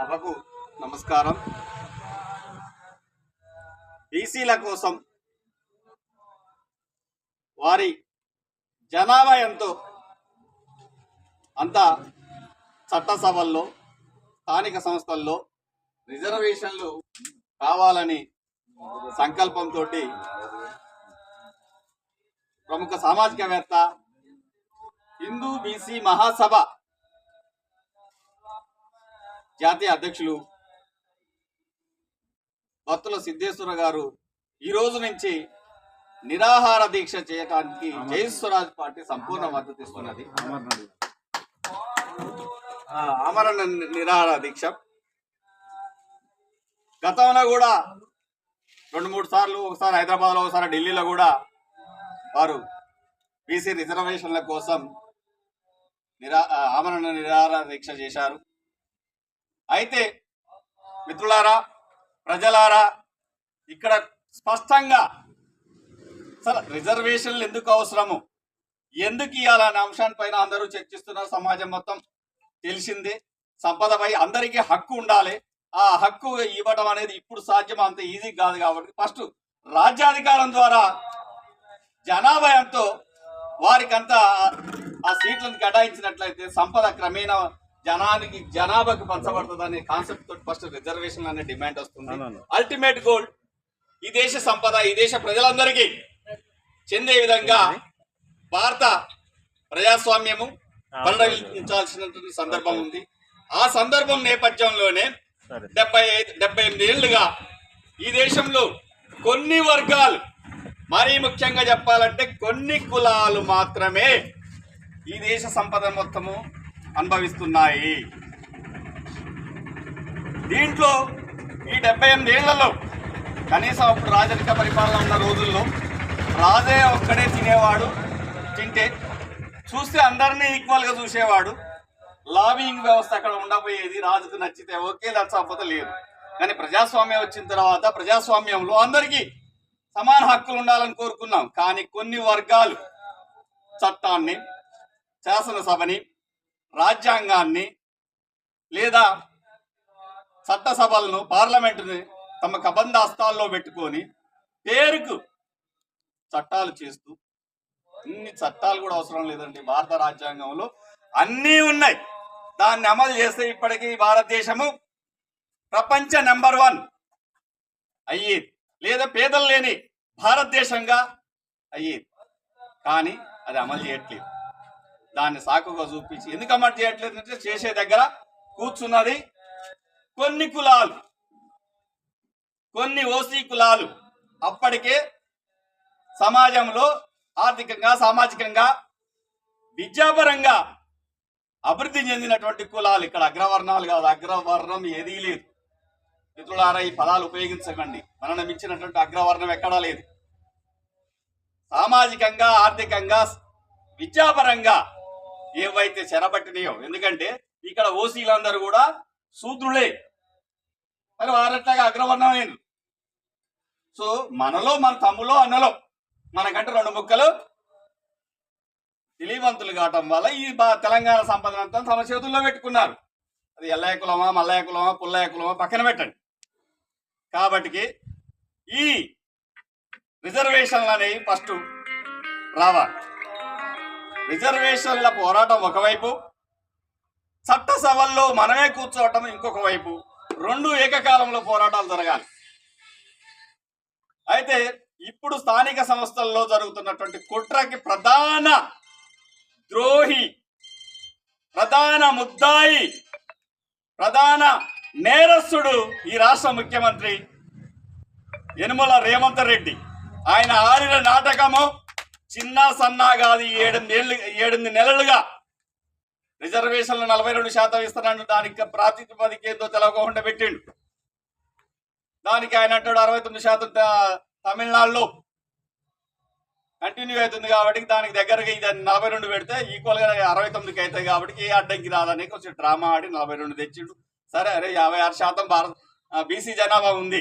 సభకు నమస్కారం. బీసీల కోసం వారి జనాభా ఎంతో అంత చట్టసభల్లో స్థానిక సంస్థల్లో రిజర్వేషన్లు కావాలని సంకల్పంతో ప్రముఖ సామాజికవేత్త హిందూ బీసీ మహాసభ జాతీయ అధ్యక్షులు భక్తుల సిద్ధేశ్వర గారు ఈ రోజు నుంచి నిరాహార దీక్ష చేయడానికి జై స్వరాజ్ పార్టీ సంపూర్ణ మద్దతు ఇస్తున్నది. ఆ, ఆమరణ నిరాహార దీక్ష. గతంలో కూడా రెండు మూడు సార్లు ఒకసారి హైదరాబాద్లో ఒకసారి ఢిల్లీలో కూడా వారు బీసీ రిజర్వేషన్ల కోసం నిరా ఆమరణ నిరాహార దీక్ష చేశారు. అయితే మిత్రులారా ప్రజలారా ఇక్కడ స్పష్టంగా అసలు రిజర్వేషన్లు ఎందుకు అవసరము? ఎందుకు ఇవ్వాలనే అంశాన్ని అందరూ చర్చిస్తున్నారు సమాజం మొత్తం తెలిసిందే. సంపదపై అందరికీ హక్కు ఉండాలి. ఆ హక్కు ఇవ్వడం అనేది ఇప్పుడు సాధ్యం అంత ఈజీ కాదు కాబట్టి ఫస్ట్ రాజ్యాధికారం ద్వారా జనాభా ఎంతో వారికంతా ఆ సీట్లను కేటాయించినట్లయితే సంపద క్రమేణా జనానికి జనాభాకి పంచబడుతుంది అనే కాన్సెప్ట్ తోటి ఫస్ట్ రిజర్వేషన్ అనే డిమాండ్ వస్తుంది. అల్టిమేట్ గోల్ ఈ దేశ సంపద ఈ దేశ ప్రజలందరికీ చెందే విధంగా భారత ప్రజాస్వామ్యము పరిణమించాల్సినటువంటి సందర్భం ఉంది. ఆ సందర్భం నేపథ్యంలోనే డెబ్బై ఐదు డెబ్బై ఎనిమిది ఏళ్ళుగా ఈ దేశంలో కొన్ని వర్గాలు మరీ ముఖ్యంగా చెప్పాలంటే కొన్ని కులాలు మాత్రమే ఈ దేశ సంపద మొత్తము అనుభవిస్తున్నాయి. దీంట్లో ఈ డెబ్బై ఎనిమిది ఏళ్ళలో కనీసం అప్పుడు రాజరిక పరిపాలన ఉన్న రోజుల్లో రాజే ఒక్కడే తినేవాడు తింటే చూస్తే అందరినీ ఈక్వల్గా చూసేవాడు. లాబింగ్ వ్యవస్థ అక్కడ ఉండబోయేది రాజుకు నచ్చితే ఓకే నచ్చకపోతే లేదు. కానీ ప్రజాస్వామ్యం వచ్చిన తర్వాత ప్రజాస్వామ్యంలో అందరికీ సమాన హక్కులు ఉండాలని కోరుకున్నాం. కానీ కొన్ని వర్గాలు చట్టాన్ని శాసనసభని రాజ్యాంగాన్ని లేదా చట్టసభలను పార్లమెంటుని తమ కబందాస్తాల్లో పెట్టుకొని పేరుకు చట్టాలు చేస్తూ ఇన్ని చట్టాలు కూడా అవసరం లేదండి భారత రాజ్యాంగంలో. అన్నీ ఉన్నాయి. దాన్ని అమలు చేస్తే ఇప్పటికీ భారతదేశము ప్రపంచ నెంబర్ వన్ అయ్యేది. లేదా పేదలు లేని భారతదేశంగా అయ్యేది. కానీ అది అమలు చేయట్లేదు. దాన్ని సాకుగా చూపించి ఎందుకు అమలు చేయట్లేదు అంటే చేసే దగ్గర కూర్చున్నది కొన్ని కులాలు. కొన్ని ఓసీ కులాలు. అప్పటికే సమాజంలో ఆర్థికంగా సామాజికంగా విద్యాపరంగా అభివృద్ధి చెందినటువంటి కులాలు ఇక్కడ. అగ్రవర్ణాలు కాదు అగ్రవర్ణం ఏదీ లేదు. మిత్రులారా ఈ పదాలు ఉపయోగించకండి. మనను మించినటువంటి అగ్రవర్ణం ఎక్కడా లేదు. సామాజికంగా ఆర్థికంగా విద్యాపరంగా ఏవైతే చెరబట్టినాయో. ఎందుకంటే ఇక్కడ ఓసీలందరూ కూడా శూద్రులే. మరి వారట్లాగా అగ్రవర్ణమైన? సో మనలో మన తమ్ములో అన్నలో మనకంటే రెండు ముక్కలు తెలియవంతులు కావటం వల్ల ఈ బా- తెలంగాణ సంపద అంతా తమ చేతుల్లో పెట్టుకున్నారు. అది ఎల్లయ్య కులమా మల్లయ్య కులమా పుల్లయ్య కులమా పక్కన పెట్టండి. కాబట్టి ఈ రిజర్వేషన్లు అనేవి ఫస్ట్ రావాలి. రిజర్వేషన్ల పోరాటం ఒకవైపు చట్టసభల్లో మనమే కూర్చోవటం ఇంకొక వైపు రెండు ఏకకాలంలో పోరాటాలు జరగాలి. అయితే ఇప్పుడు స్థానిక సంస్థల్లో జరుగుతున్నటువంటి కుట్రకి ప్రధాన ద్రోహి ప్రధాన ముద్దాయి ప్రధాన నేరస్తుడు ఈ రాష్ట్ర ముఖ్యమంత్రి యనుమల రేవంత్ రెడ్డి. ఆయన ఆడిన నాటకము చిన్న సన్నా కాదు ఈ ఏడెనిమిది ఏళ్ళు ఏడెనిమిది నెలలుగా రిజర్వేషన్లు నలభై రెండు శాతం ఇస్తున్నాడు. దానికి ప్రాతిపదికేందో తెలవకుండా పెట్టిండు. దానికి ఆయన అంటాడు అరవై తొమ్మిది శాతం తమిళనాడులో కంటిన్యూ అవుతుంది కాబట్టి దానికి దగ్గరగా ఇది నలభై రెండు పెడితే ఈక్వల్గా అరవై తొమ్మిదికి అవుతాయి కాబట్టి ఏ అడ్డంకి రాదని కొంచెం డ్రామా ఆడి నలభై రెండు తెచ్చిండు. సరే అరే యాభై ఆరు శాతం భారత బీసీ జనాభా ఉంది.